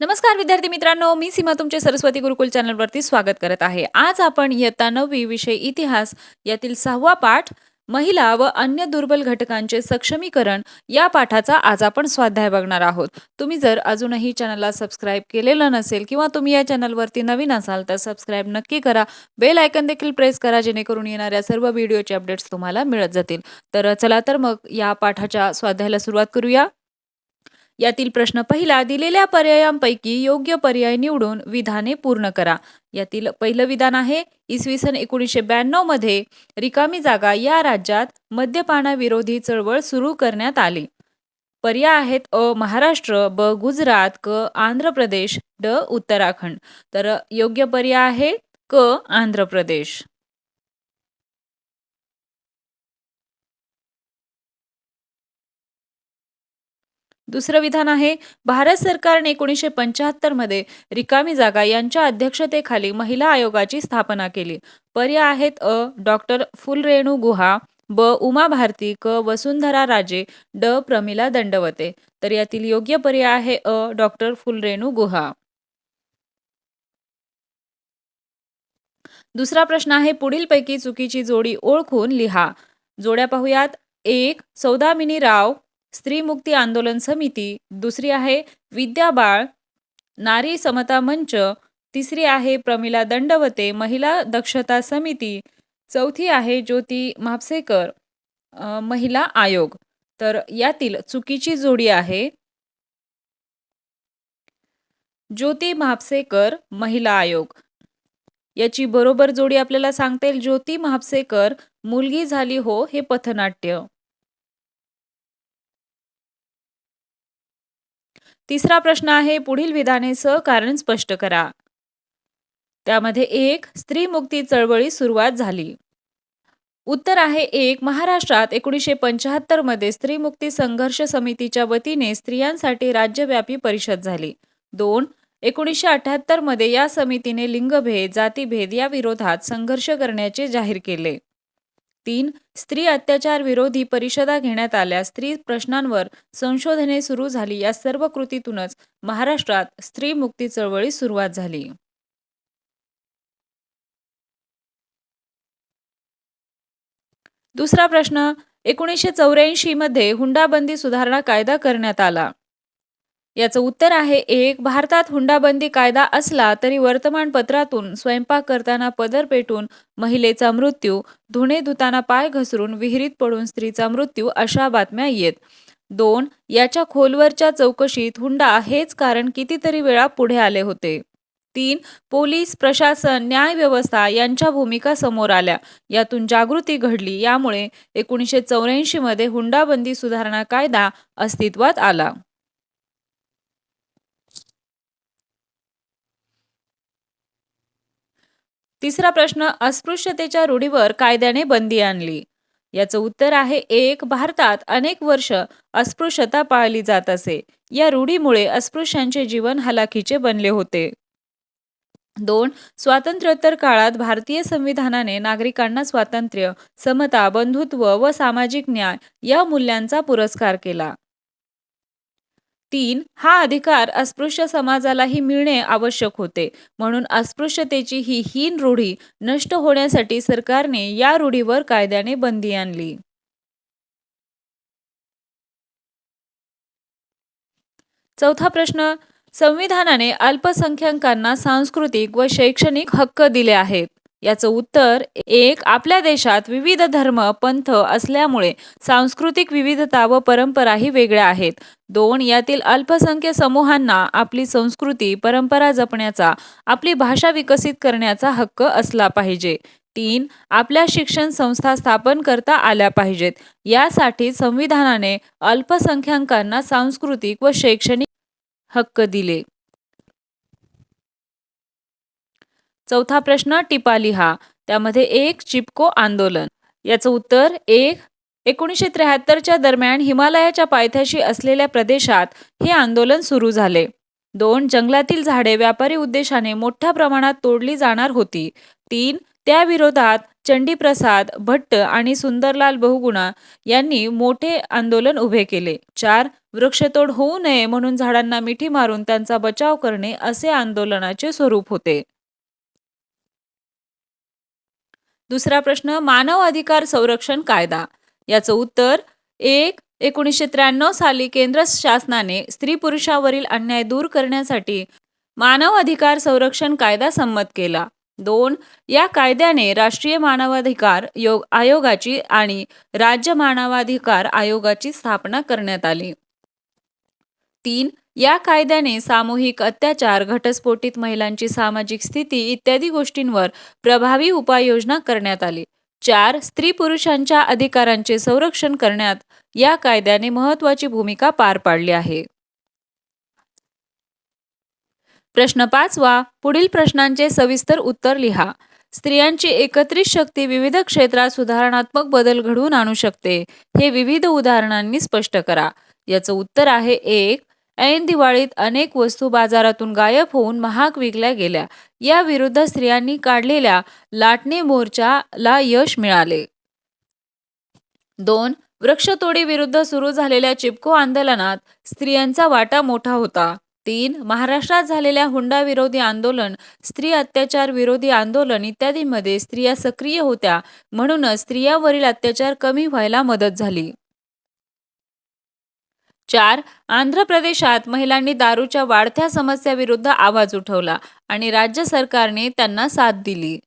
नमस्कार विद्यार्थी मित्रांनो. मी सीमा तुमचे सरस्वती गुरुकुल चॅनलवरती स्वागत करत आहे. आज आपण इयत्ता नववी विषय इतिहास यातील सहावा पाठ महिला व अन्य दुर्बल घटकांचे सक्षमीकरण या पाठाचा आज आपण स्वाध्याय बघणार आहोत. तुम्ही जर अजूनही चॅनलला सबस्क्राईब केलेलं नसेल किंवा तुम्ही या चॅनलवरती नवीन असाल तर सबस्क्राईब नक्की करा. बेल आयकन देखील प्रेस करा जेणेकरून येणाऱ्या सर्व व्हिडिओचे अपडेट्स तुम्हाला मिळत जातील. तर चला तर मग या पाठाच्या स्वाध्यायाला सुरुवात करूया. यातील प्रश्न पहिला दिलेल्या पर्यायांपैकी योग्य पर्याय निवडून विधाने पूर्ण करा. यातील पहिलं विधान आहे इसवी सन एकोणीसशे ब्याण्णवमध्ये रिकामी जागा या राज्यात मद्यपानाविरोधी चळवळ सुरू करण्यात आली. पर्याय आहेत अ महाराष्ट्र ब गुजरात क आंध्र प्रदेश ड उत्तराखंड. तर योग्य पर्याय आहे क आंध्र प्रदेश. दुसरं विधान आहे भारत सरकारने एकोणीसशे पंच्याहत्तरमध्ये रिकामी जागा यांच्या अध्यक्षतेखाली महिला आयोगाची स्थापना केली. पर्याय आहेत अ डॉक्टर फुलरेणू गुहा ब उमा भारती क वसुंधरा राजे ड प्रमिला दंडवते. तर यातील योग्य पर्याय आहे अ डॉक्टर फुलरेणू गुहा. दुसरा प्रश्न आहे पुढीलपैकी चुकीची जोडी ओळखून लिहा. जोड्या पाहूयात. एक सौदामिनी राव स्त्रीमुक्ती आंदोलन समिती. दुसरी आहे विद्या बाळ. नारी समता मंच. तिसरी आहे प्रमिला दंडवते महिला दक्षता समिती. चौथी आहे ज्योती म्हापसेकर महिला आयोग. तर यातील चुकीची जोडी आहे. ज्योती म्हापसेकर महिला आयोग. याची बरोबर जोडी आपल्याला सांगता येईल. ज्योती म्हापसेकर मुलगी झाली हो हे पथनाट्य. तिसरा प्रश्न आहे पुढील विधाने कारण स्पष्ट करा. त्यामध्ये एक स्त्री मुक्ती चळवळी सुरुवात झाली. उत्तर आहे एक महाराष्ट्रात एकोणीसशे पंच्याहत्तरमध्ये स्त्रीमुक्ती संघर्ष समितीच्या वतीने स्त्रियांसाठी राज्यव्यापी परिषद झाली. दोन एकोणीसशे अठ्याहत्तरमध्ये या समितीने लिंगभेद जातीभेद या विरोधात संघर्ष करण्याचे जाहीर केले. तीन स्त्री अत्याचार विरोधी परिषदा घेण्यात आल्या. स्त्री प्रश्नांवर संशोधने सुरू झाली. या सर्व कृतीतूनच महाराष्ट्रात स्त्री मुक्ती चळवळी सुरुवात झाली. दुसरा प्रश्न एकोणीसशे चौऱ्याऐंशी मध्ये हुंडाबंदी सुधारणा कायदा करण्यात आला. याचं उत्तर आहे एक भारतात हुंडाबंदी कायदा असला तरी वर्तमानपत्रातून स्वयंपाक करताना पदर पेटून महिलेचा मृत्यू धुणे धुताना पाय घसरून विहिरीत पडून स्त्रीचा मृत्यू अशा बातम्या येत. दोन याच्या खोलवरच्या चौकशीत हुंडा हेच कारण कितीतरी वेळा पुढे आले होते. तीन पोलीस प्रशासन न्याय व्यवस्था यांच्या भूमिका समोर आल्या. यातून जागृती घडली. यामुळे एकोणीसशे चौऱ्याऐंशी मध्ये हुंडाबंदी सुधारणा कायदा अस्तित्वात आला. तिसरा प्रश्न अस्पृश्यतेच्या रूढीवर कायद्याने बंदी आणली. याचं उत्तर आहे एक भारतात अनेक वर्ष अस्पृश्यता पाळली जात असे. या रूढीमुळे अस्पृश्यांचे जीवन हलाखीचे बनले होते. दोन स्वातंत्र्योत्तर काळात भारतीय संविधानाने नागरिकांना स्वातंत्र्य समता बंधुत्व व सामाजिक न्याय या मूल्यांचा पुरस्कार केला. तीन हा अधिकार अस्पृश्य समाजालाही मिळणे आवश्यक होते. म्हणून अस्पृश्यतेची ही हीन रूढी नष्ट होण्यासाठी सरकारने या रूढीवर कायद्याने बंदी आणली. चौथा प्रश्न संविधानाने अल्पसंख्याकांना सांस्कृतिक व शैक्षणिक हक्क दिले आहेत. याचं उत्तर एक आपल्या देशात विविध धर्म पंथ असल्यामुळे सांस्कृतिक विविधता व परंपराही वेगळ्या आहेत. दोन यातील अल्पसंख्य समूहांना आपली संस्कृती परंपरा जपण्याचा आपली भाषा विकसित करण्याचा हक्क असला पाहिजे. तीन आपल्या शिक्षण संस्था स्थापन करता आल्या पाहिजेत. यासाठी संविधानाने अल्पसंख्याकांना सांस्कृतिक व शैक्षणिक हक्क दिले. चौथा प्रश्न टिपा लिहा. त्यामध्ये एक चिपको आंदोलन. याचं उत्तर एक एकोणीसशे त्र्याहत्तरच्या दरम्यान हिमालयाच्या पायथ्याशी असलेल्या प्रदेशात हे आंदोलन सुरू झाले. दोन जंगलातील झाडे व्यापारी उद्देशाने मोठ्या प्रमाणात तोडली जाणार होती. तीन त्याविरोधात चंडीप्रसाद भट्ट आणि सुंदरलाल बहुगुणा यांनी मोठे आंदोलन उभे केले. चार वृक्षतोड होऊ नये म्हणून झाडांना मिठी मारून त्यांचा बचाव करणे असे आंदोलनाचे स्वरूप होते. दुसरा प्रश्न मानव अधिकार संरक्षण कायदा. याचं उत्तर एक एकोणीसशे त्र्याण्णव साली केंद्र शासनाने स्त्री पुरुषावरील अन्याय दूर करण्यासाठी मानव अधिकार संरक्षण कायदा संमत केला. दोन या कायद्याने राष्ट्रीय मानवाधिकार योग आयोगाची आणि राज्य मानवाधिकार आयोगाची स्थापना करण्यात आली. तीन या कायद्याने सामूहिक अत्याचार घटस्फोटित महिलांची सामाजिक स्थिती इत्यादी गोष्टींवर प्रभावी उपाययोजना करण्यात आली. चार स्त्री पुरुषांच्या अधिकारांचे संरक्षण करण्यात या कायद्याने महत्वाची भूमिका पार पाडली आहे. प्रश्न पाचवा पुढील प्रश्नांचे सविस्तर उत्तर लिहा. स्त्रियांची एकत्रित शक्ती विविध क्षेत्रात सुधारणात्मक बदल घडवून आणू शकते हे विविध उदाहरणांनी स्पष्ट करा. याचं उत्तर आहे एक ऐन दिवाळीत अनेक वस्तू बाजारातून गायब होऊन महाग विकल्या गेल्या. या विरुद्ध स्त्रियांनी काढलेल्या लाटणे मोर्चाला यश मिळाले. दोन वृक्षतोडी विरुद्ध सुरू झालेल्या चिपको आंदोलनात स्त्रियांचा वाटा मोठा होता. तीन महाराष्ट्रात झालेल्या हुंडा विरोधी आंदोलन स्त्री अत्याचार विरोधी आंदोलन इत्यादींमध्ये स्त्रिया सक्रिय होत्या म्हणूनच स्त्रियावरील अत्याचार कमी व्हायला मदत झाली. चार आंध्र प्रदेशात महिलांनी दारूच्या वाढत्या समस्याविरुद्ध आवाज उठवला आणि राज्य सरकारने त्यांना साथ दिली.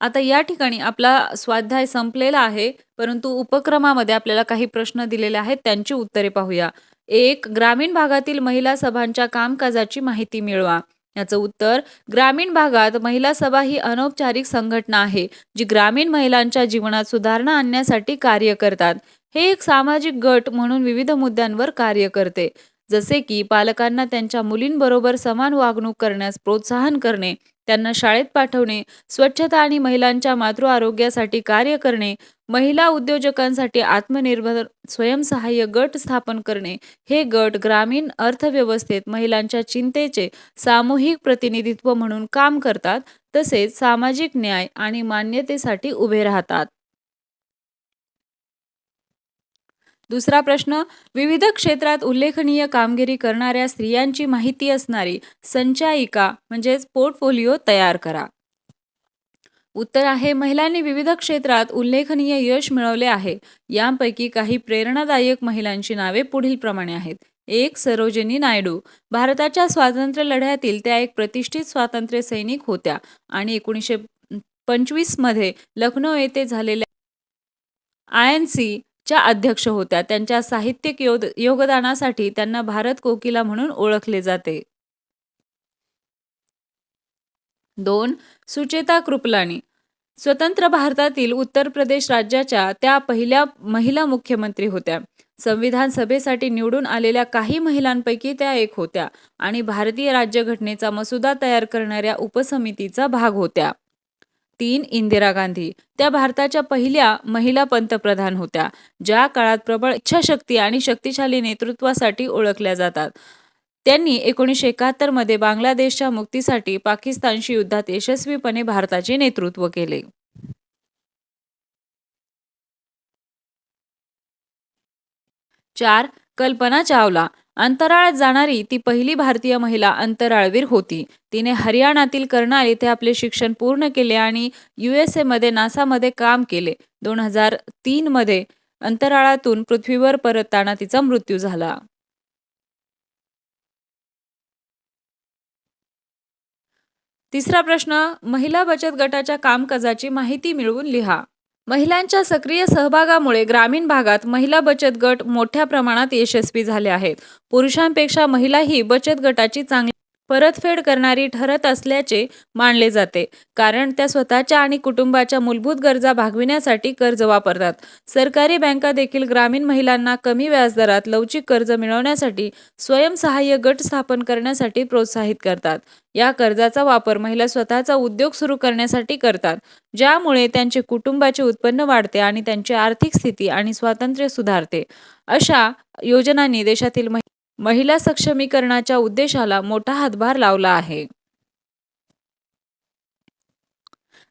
आता या ठिकाणी आपला स्वाध्याय संपलेला आहे परंतु उपक्रमामध्ये आपल्याला काही प्रश्न दिलेले आहेत त्यांची उत्तरे पाहूया. एक ग्रामीण भागातील महिला सभांच्या कामकाजाची माहिती मिळवा. याचं उत्तर ग्रामीण भागात महिला सभा ही अनौपचारिक संघटना आहे जी ग्रामीण महिलांच्या जीवनात सुधारणा आणण्यासाठी कार्य करतात. हे एक सामाजिक गट म्हणून विविध मुद्द्यांवर कार्य करते. जसे की पालकांना त्यांच्या मुलींबरोबर समान वागणूक करण्यास प्रोत्साहन करणे त्यांना शाळेत पाठवणे स्वच्छता आणि महिलांच्या मातृ आरोग्यासाठी कार्य करणे महिला उद्योजकांसाठी आत्मनिर्भर स्वयंसहाय्य गट स्थापन करणे हे गट ग्रामीण अर्थव्यवस्थेत महिलांच्या चिंतेचे सामूहिक प्रतिनिधित्व म्हणून काम करतात तसेच सामाजिक न्याय आणि मान्यतेसाठी उभे राहतात. दुसरा प्रश्न विविध क्षेत्रात उल्लेखनीय कामगिरी करणाऱ्या स्त्रियांची माहिती असणारी संचायिका म्हणजेच पोर्टफोलिओ तयार करा. उत्तर आहे महिलांनी विविध क्षेत्रात उल्लेखनीय यश मिळवले आहे. यांपैकी काही प्रेरणादायक महिलांची नावे पुढील प्रमाणे आहेत. एक सरोजिनी नायडू. भारताच्या स्वातंत्र्य लढ्यातील त्या एक प्रतिष्ठित स्वातंत्र्य सैनिक होत्या आणि एकोणीसशे पंचवीसमध्ये लखनौ येथे झालेल्या आय एन सी च्या अध्यक्ष होत्या. त्यांच्या साहित्यिक योगदानासाठी त्यांना भारत कोकिला म्हणून ओळखले जाते. दोन सुचेता कृपलानी. स्वतंत्र भारतातील उत्तर प्रदेश राज्याच्या त्या पहिल्या महिला मुख्यमंत्री होत्या. संविधान सभेसाठी निवडून आलेल्या काही महिलांपैकी त्या एक होत्या आणि भारतीय राज्यघटनेचा मसुदा तयार करणाऱ्या उपसमितीचा भाग होत्या. तीन इंदिरा गांधी. त्या भारताच्या पहिल्या महिला पंतप्रधान होत्या ज्या काळात प्रबळ इच्छाशक्ती आणि शक्तिशाली नेतृत्वासाठी ओळखल्या जातात. त्यांनी एकोणीसशे एकाहत्तरमध्ये बांगलादेशच्या मुक्तीसाठी पाकिस्तानशी युद्धात यशस्वीपणे भारताचे नेतृत्व केले. चार कल्पना चावला. अंतराळात जाणारी ती पहिली भारतीय महिला अंतराळवीर होती. तिने हरियाणातील कर्नाल येथे आपले शिक्षण पूर्ण केले आणि यू मध्ये नासामध्ये काम केले. दोन हजार तीन मध्ये अंतराळातून पृथ्वीवर परतताना तिचा मृत्यू झाला. तिसरा प्रश्न महिला बचत गटाच्या कामकाजाची माहिती मिळवून लिहा. महिलांच्या सक्रिय सहभागामुळे ग्रामीण भागात महिला बचत गट मोठ्या प्रमाणात यशस्वी झाले आहेत. पुरुषांपेक्षा महिलाही बचत गटाची चांगली परतफेड करणारी ठरत असल्याचे मानले जाते. कारण त्या स्वतःच्या आणि कुटुंबाच्या मूलभूत गरजा भागविण्यासाठी कर्ज वापरतात. सरकारी बँका देखील ग्रामीण महिलांना कमी व्याजदरात लवचिक कर्ज मिळवण्यासाठी स्वयंसहाय्य गट स्थापन करण्यासाठी प्रोत्साहित करतात. या कर्जाचा वापर महिला स्वतःचा उद्योग सुरू करण्यासाठी करतात. ज्यामुळे त्यांचे कुटुंबाचे उत्पन्न वाढते आणि त्यांची आर्थिक स्थिती आणि स्वातंत्र्य सुधारते. अशा योजनांनी देशातील महिला सक्षमीकरणाच्या उद्देशाला मोठा हातभार लावला आहे.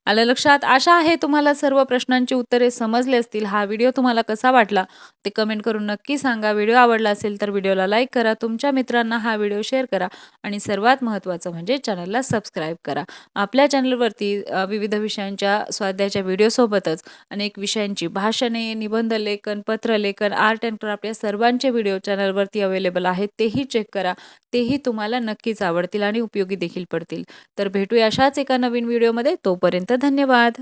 आलं लक्षात? आशा आहे तुम्हाला सर्व प्रश्नांची उत्तरे समजली असतील. हा व्हिडिओ तुम्हाला कसा वाटला? ते कमेंट करून नक्की सांगा. व्हिडिओ आवडला असेल तर व्हिडिओला लाईक करा. तुमच्या मित्रांना हा व्हिडिओ शेअर करा. आणि सर्वात महत्त्वाचं म्हणजे चॅनलला सबस्क्राईब करा. आपल्या चॅनलवरती विविध विषयांच्या स्वाध्याच्या व्हिडिओसोबतच अनेक विषयांची भाषणे निबंध लेखन पत्रलेखन आर्ट अँड क्राफ्ट या सर्वांचे व्हिडिओ चॅनलवरती अवेलेबल आहेत. तेही चेक करा. तेही तुम्हाला नक्कीच आवडतील आणि उपयोगी देखील पडतील. तर भेटूया अशाच एका नवीन व्हिडिओमध्ये. तोपर्यंत धन्यवाद.